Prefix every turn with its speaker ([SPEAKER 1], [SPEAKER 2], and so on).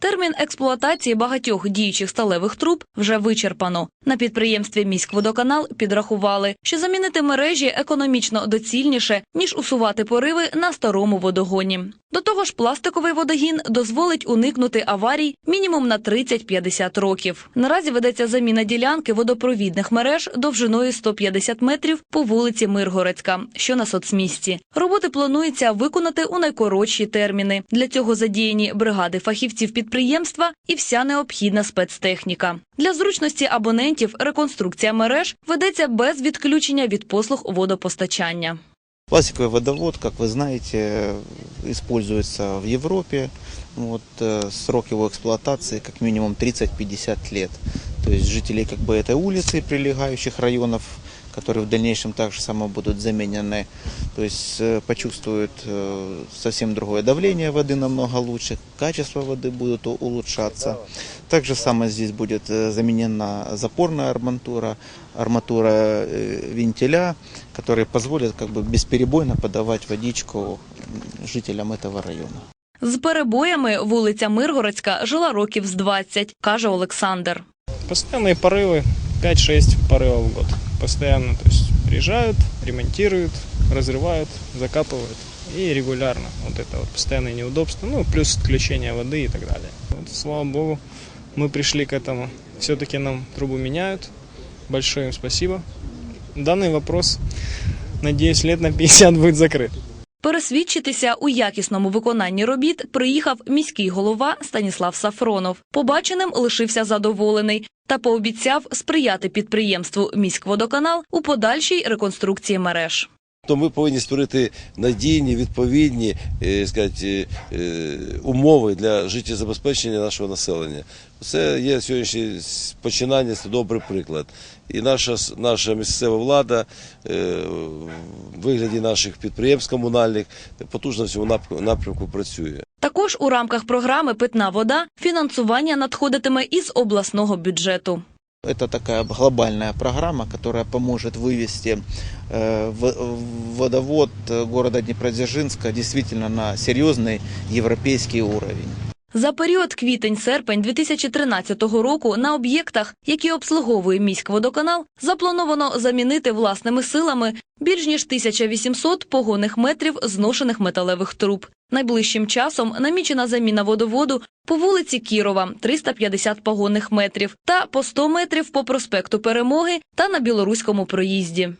[SPEAKER 1] Термін експлуатації багатьох діючих сталевих труб вже вичерпано. На підприємстві міськводоканал підрахували, що замінити мережі економічно доцільніше ніж усувати пориви на старому водогоні. До того ж, пластиковий водогін дозволить уникнути аварій мінімум на 30-50 років. Наразі ведеться заміна ділянки водопровідних мереж довжиною 150 метрів по вулиці Миргородська, що на соцмісті. Роботи планується виконати у найкоротші терміни. Для цього задіяні бригади фахівців підприємства і вся необхідна спецтехніка. Для зручності абонентів реконструкція мереж ведеться без відключення від послуг водопостачання.
[SPEAKER 2] Пластиковый водовод, как вы знаете, используется в Европе. Вот, э, срок его эксплуатации как минимум 30-50 лет. То есть жители как бы этой улицы и прилегающих районов, которые в дальнейшем также само будут заменены, то есть э, почувствуют э, совсем другое давление воды намного лучше, качество воды будет у- улучшаться. Также самое здесь будет э, заменена запорная арматура, арматура э, вентиля, которые позволят как бы бесперебойно подавать водичку м, жителям этого района.
[SPEAKER 1] З перебоями вулиця Миргородська жила років з 20, каже Олександр.
[SPEAKER 3] Постоянные порывы, 5-6 порывов в год. Постоянно, то есть приезжают, ремонтируют, разрывают, закапывают. И регулярно. Вот это вот постоянные неудобства. Ну, плюс отключение воды и так далее. Вот, слава богу, мы пришли к этому. Все-таки нам трубу меняют. Большое им спасибо. Данный вопрос, надеюсь, лет на 50 будет закрыт.
[SPEAKER 1] Пересвідчитися у якісному виконанні робіт приїхав міський голова Станіслав Сафронов. Побаченим лишився задоволений та пообіцяв сприяти підприємству міськводоканал у подальшій реконструкції мереж.
[SPEAKER 4] То ми повинні створити надійні, відповідні е, сказати, е, умови для життєзабезпечення нашого населення. Це є сьогоднішнє починання, це добрий приклад. І наша, наша місцева влада е, в вигляді наших підприємств комунальних потужно в цьому напрямку працює.
[SPEAKER 1] Також у рамках програми Питна вода фінансування надходитиме із обласного бюджету.
[SPEAKER 2] Это такая глобальная программа, которая поможет вывести э, в- водовод э, города Днепродзержинска действительно на серьезный европейский уровень.
[SPEAKER 1] За період квітень-серпень 2013 року на об'єктах, які обслуговує міськводоканал, заплановано замінити власними силами більш ніж 1800 погонних метрів зношених металевих труб. Найближчим часом намічена заміна водоводу по вулиці Кірова 350 погонних метрів та по 100 метрів по проспекту Перемоги та на білоруському проїзді.